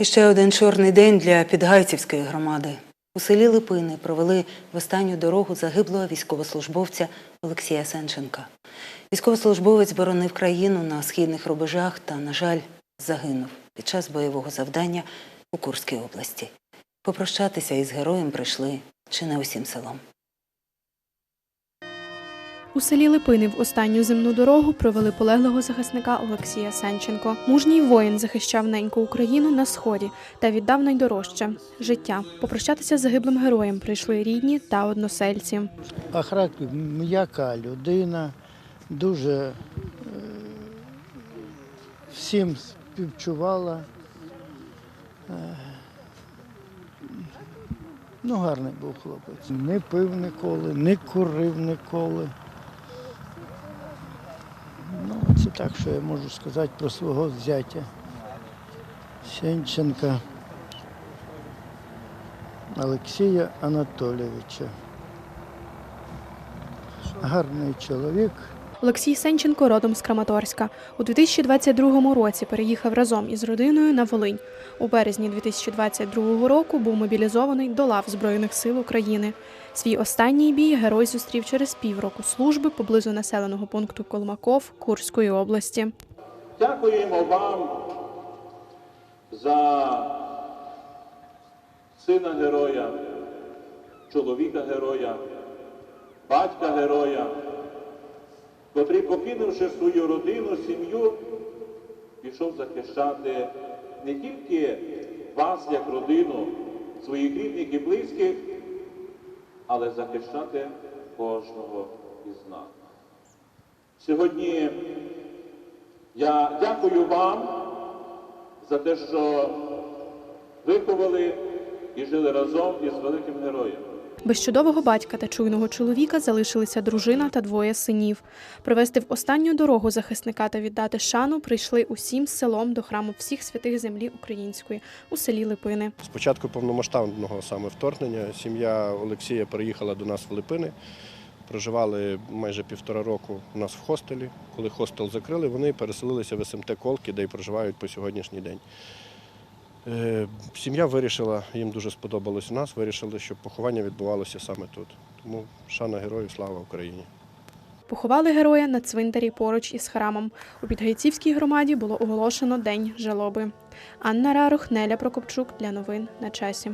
І ще один чорний день для Підгайцівської громади. У селі Липини провели в останню дорогу загиблого військовослужбовця Олексія Сенченка. Військовослужбовець боронив країну на східних рубежах та, на жаль, загинув під час бойового завдання у Курській області. Попрощатися із героєм прийшли чи не усім селом. У селі Липини в останню земну дорогу провели полеглого захисника Олексія Сенченко. Мужній воїн захищав неньку Україну на сході та віддав найдорожче життя. Попрощатися з загиблим героєм прийшли рідні та односельці. А характер м'яка людина, дуже е, всім співчувала. Е, Ну, гарний був хлопець. Не пив ніколи, не курив ніколи. Ну, так, що я можу сказати про свого зятя Сенченка Олексія Анатолійовича. Гарний чоловік. Олексій Сенченко родом з Краматорська. У 2022 році переїхав разом із родиною на Волинь. У березні 2022 року був мобілізований до лав Збройних сил України. Свій останній бій герой зустрів через півроку служби поблизу населеного пункту Колмаков Курської області. Дякуємо вам за сина героя, чоловіка героя, батька героя, котрий, покинувши свою родину, сім'ю, пішов захищати не тільки вас як родину, своїх рідних і близьких, але захищати кожного із нас. Сьогодні я дякую вам за те, що виховали і жили разом із великим героєм. Без чудового батька та чуйного чоловіка залишилися дружина та двоє синів. Провести в останню дорогу захисника та віддати шану прийшли усім селом до храму всіх святих землі української у селі Липини. З початку повномасштабного саме вторгнення сім'я Олексія переїхала до нас в Липини. Проживали майже півтора року у нас в хостелі. Коли хостел закрили, вони переселилися в СМТ Колки, де й проживають по сьогоднішній день. Е, Сім'я вирішила, їм дуже сподобалось у нас, вирішили, щоб поховання відбувалося саме тут. Тому шана героїв, слава Україні! Поховали героя на цвинтарі поруч із храмом. У Підгайцівській громаді було оголошено День жалоби. Анна Рарух, Неля Прокопчук для новин на часі.